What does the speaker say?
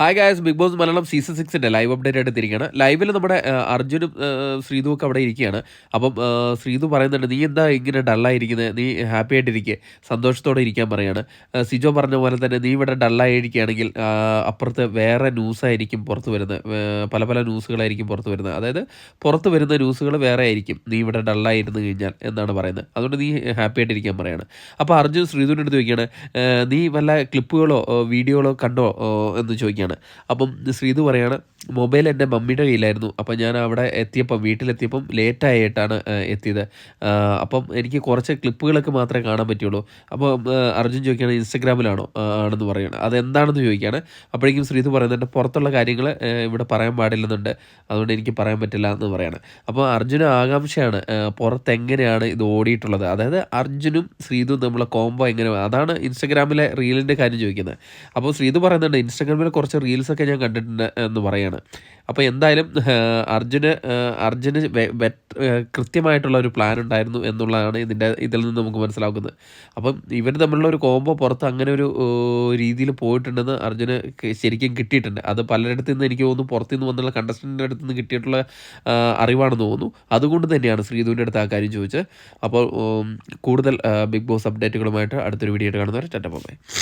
Hi guys Big Boss Malayalam season സിക്സിന്റെ live update ആയിട്ട് തിരിക്കുകയാണ് ലൈവിൽ നമ്മുടെ അർജുനും ശ്രീതു ഒക്കെ അവിടെ ഇരിക്കുകയാണ്. അപ്പം ശ്രീതു പറയുന്നുണ്ട് നീ എന്താ ഇങ്ങനെ ഡള്ളായിരിക്കുന്നത് നീ ഹാപ്പി ആയിട്ടിരിക്കുക സന്തോഷത്തോടെ ഇരിക്കാൻ പറയാണ്. സിജോ പറഞ്ഞ പോലെ തന്നെ നീ ഇവിടെ ഡള്ളായിരിക്കുകയാണെങ്കിൽ അപ്പുറത്ത് വേറെ ന്യൂസായിരിക്കും പുറത്ത് വരുന്നത്. പല പല ന്യൂസുകളായിരിക്കും പുറത്ത് വരുന്നത്. അതായത് പുറത്ത് വരുന്ന ന്യൂസുകൾ വേറെ ആയിരിക്കും. നീ ഇവിടെ ഡള്ളായിരുന്നു കഴിഞ്ഞാൽ എന്നാണ് പറയുന്നത്. അതുകൊണ്ട് നീ ഹാപ്പി ആയിട്ടിരിക്കാൻ പറയാണ്. അപ്പോൾ അർജുൻ ശ്രീതുവിന്റെ അടുത്ത് ചോദിക്കുകയാണ് നീ വല്ല ക്ലിപ്പുകളോ വീഡിയോകളോ കണ്ടോ? എന്ന് ചോദിക്കുകയാണ്. അപ്പം ശ്രീതു പറയാണ് മൊബൈൽ എന്റെ മമ്മിയുടെ കയ്യിലായിരുന്നു. അപ്പം ഞാൻ അവിടെ എത്തിയപ്പം വീട്ടിലെത്തിയപ്പം ലേറ്റായിട്ടാണ് എത്തിയത്. അപ്പം എനിക്ക് കുറച്ച് ക്ലിപ്പുകളൊക്കെ മാത്രമേ കാണാൻ പറ്റുള്ളൂ. അപ്പോൾ അർജുൻ ചോദിക്കുകയാണ് ഇൻസ്റ്റഗ്രാമിലാണോ? ആണെന്ന് പറയുകയാണ് അതെന്താണെന്ന് ചോദിക്കുകയാണ്. അപ്പോഴേക്കും ശ്രീതു പറയുന്നുണ്ട് പുറത്തുള്ള കാര്യങ്ങൾ ഇവിടെ പറയാൻ പാടില്ലെന്നുണ്ട്. അതുകൊണ്ട് എനിക്ക് പറയാൻ പറ്റില്ല എന്ന് പറയാണ്. അപ്പോൾ അർജുന ആകാംക്ഷയാണ് പുറത്തെങ്ങനെയാണ് ഇത് ഓടിയിട്ടുള്ളത്? അതായത് അർജുനും ശ്രീതും നമ്മളെ കോംബോ എങ്ങനെ? അതാണ് ഇൻസ്റ്റഗ്രാമിലെ റീലിന്റെ കാര്യം ചോദിക്കുന്നത്. അപ്പോൾ ശ്രീതു പറയുന്നുണ്ട് ഇൻസ്റ്റഗ്രാമിൽ കുറച്ച് റീൽസൊക്കെ ഞാൻ കണ്ടിട്ടുണ്ട് എന്ന് പറയാണ്. അപ്പോൾ എന്തായാലും അർജുന് അർജുന് കൃത്യമായിട്ടുള്ള ഒരു പ്ലാൻ ഉണ്ടായിരുന്നു എന്നുള്ളതാണ് ഇതിന്റെ ഇതിൽ നിന്ന് നമുക്ക് മനസ്സിലാക്കുന്നത് അപ്പം ഇവർ തമ്മിലുള്ള ഒരു കോംബോ പുറത്ത് അങ്ങനെ ഒരു രീതിയിൽ പോയിട്ടുണ്ടെന്ന് അർജുന് ശരിക്കും കിട്ടിയിട്ടുണ്ട്. അത് പലരിടത്തു നിന്ന് എനിക്ക് തോന്നുന്നു പുറത്തു നിന്ന് വന്നുള്ള കണ്ടസ്റ്റന്റെ അടുത്ത് നിന്ന് കിട്ടിയിട്ടുള്ള അറിവാണെന്ന് തോന്നുന്നു. അതുകൊണ്ട് തന്നെയാണ് ശ്രീധുവിന്റെ അടുത്ത് ആ കാര്യം ചോദിച്ചത്. അപ്പോൾ കൂടുതൽ ബിഗ് ബോസ് അപ്ഡേറ്റുകളുമായിട്ട് അടുത്തൊരു വീഡിയോ ആയിട്ട് കാണുന്നവരെ ചട്ടപ്പേ